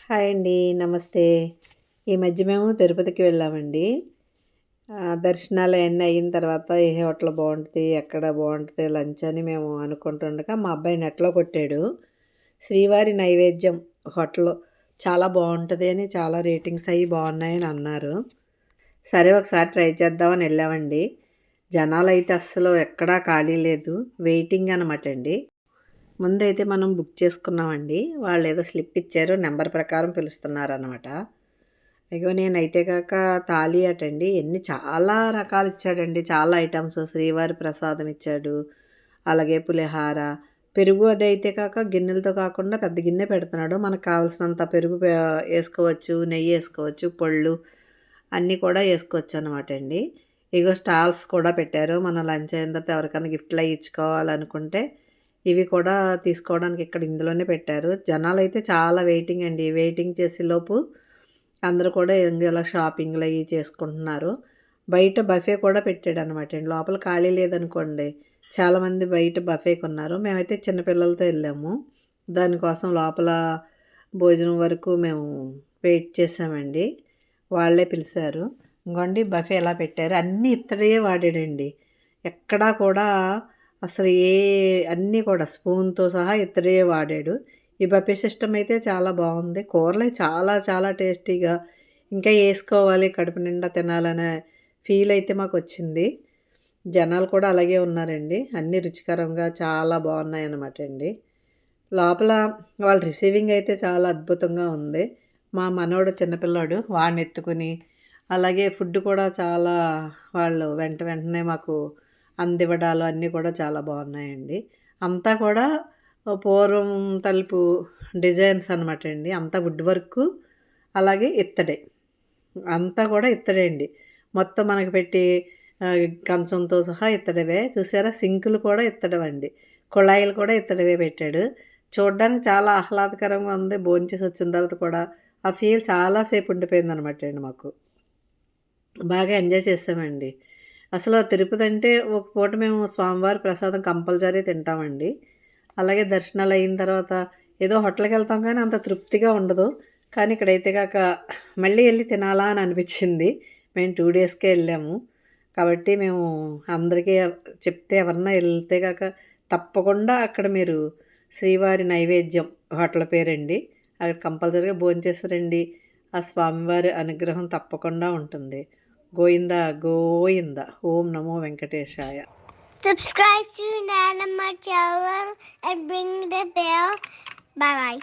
Hi అండి నమస్తే. ఈ మధ్య మేము తిరుపతికి వెళ్ళామండి. దర్శనాలు అవన్నీ అయిన తర్వాత ఏ హోటల్ బాగుంటుంది ఎక్కడ బాగుంటుంది లంచ్ అని మేము అనుకుంటుండగా మా అబ్బాయి నెట్లో కొట్టాడు. శ్రీవారి నైవేద్యం హోటల్ చాలా బాగుంటుంది అని చాలా రేటింగ్స్ అవి బాగున్నాయని అన్నారు. సరే ఒకసారి ట్రై చేద్దామని వెళ్ళామండి. జనాలు అయితే అస్సలు ఎక్కడా ఖాళీ లేదు. వెయిటింగ్ అనమాట అండి. ముందైతే మనం బుక్ చేసుకున్నామండి. వాళ్ళు ఏదో స్లిప్ ఇచ్చారు నెంబర్ ప్రకారం పిలుస్తున్నారనమాట అయ్యో ఇగో నేనైతే కాక తాళి అటండి. ఎన్ని చాలా రకాలు ఇచ్చాడండి. చాలా ఐటమ్స్. శ్రీవారి ప్రసాదం ఇచ్చాడు. అలాగే పులిహార. పెరుగు అది అయితే కాక గిన్నెలతో కాకుండా పెద్ద గిన్నె పెడుతున్నాడు. మనకు కావాల్సినంత పెరుగు వేసుకోవచ్చు నెయ్యి వేసుకోవచ్చు పళ్ళు అన్నీ కూడా వేసుకోవచ్చు అనమాట అండి ఇగో స్టాల్స్ కూడా పెట్టారు. మనం లంచ్ అయిన తర్వాత ఎవరికైనా గిఫ్ట్లు అవి ఇచ్చుకోవాలనుకుంటే ఇవి కూడా తీసుకోవడానికి ఇక్కడ ఇందులోనే పెట్టారు. జనాలు అయితే చాలా వెయిటింగ్ అండి. వెయిటింగ్ చేసేలోపు అందరూ కూడా ఇలా షాపింగ్లు అవి చేసుకుంటున్నారు. బయట బఫే కూడా పెట్టాడు అనమాట అండి. లోపల ఖాళీ లేదనుకోండి చాలామంది బయట బఫేకి ఉన్నారు మేమైతే చిన్నపిల్లలతో వెళ్ళాము. దానికోసం లోపల భోజనం వరకు మేము వెయిట్ చేసామండి. వాళ్ళే పిలిచారు. ఇంకోండి బఫే ఎలా పెట్టారు? అన్నీ ఇత్తడే వాడాడండి. ఎక్కడా కూడా అసలు ఏ అన్నీ కూడా స్పూన్తో సహా ఇతడే వాడాడు. ఈ బఫే సిస్టమ్ అయితే చాలా బాగుంది. కూరలే చాలా చాలా టేస్టీగా ఇంకా వేసుకోవాలి కడుపు నిండా తినాలనే ఫీల్ అయితే మాకు వచ్చింది. జనాలు కూడా అలాగే ఉన్నారండి. అన్ని రుచికరంగా చాలా బాగున్నాయి అన్నమాట అండి. లోపల వాళ్ళ రిసీవింగ్ అయితే చాలా అద్భుతంగా ఉంది. మా మనోడు చిన్నపిల్లాడు వాడిని ఎత్తుకుని అలాగే ఫుడ్ కూడా చాలా వాళ్ళు వెంట వెంటనే మాకు అందివ్వడాలు అన్నీ కూడా చాలా బాగున్నాయండి. అంతా కూడా పూర్వం తలుపు డిజైన్స్ అనమాట అండి. అంతా వుడ్ వర్క్ అలాగే ఇత్తడే. అంతా కూడా ఇత్తడే అండి. మొత్తం మనకి పెట్టి కంచంతో సహా ఇత్తడవే. చూసారా? సింకులు కూడా ఇత్తడవండి. కుళాయిలు కూడా ఇత్తడవే పెట్టాడు. చూడడానికి చాలా ఆహ్లాదకరంగా ఉంది. భోంచేసి వచ్చిన తర్వాత కూడా ఆ ఫీల్ చాలాసేపు ఉండిపోయింది అనమాట అండి మాకు. బాగా ఎంజాయ్ చేసామండి. అసలు తిరుపతి అంటే ఒక పూట మేము స్వామివారి ప్రసాదం కంపల్సరీ తింటామండి. అలాగే దర్శనాలు అయిన తర్వాత ఏదో హోటల్కి వెళ్తాం కానీ అంత తృప్తిగా ఉండదు. కానీ ఇక్కడైతే కాక మళ్ళీ వెళ్ళి తినాలా అని అనిపించింది. మేము టూ డేస్కే వెళ్ళాము. కాబట్టి మేము అందరికీ చెప్తే ఎవరన్నా వెళ్తే కాక తప్పకుండా అక్కడ మీరు శ్రీవారి నైవేద్యం హోటల్ పేరండి. అక్కడ కంపల్సరీగా భోంచేస్తారండి ఆ స్వామివారి అనుగ్రహం తప్పకుండా ఉంటుంది. గోయింద గోయింద ఓం నమో వెంకటేశాయ Subscribe to Nana channel and ring the bell. Bye bye.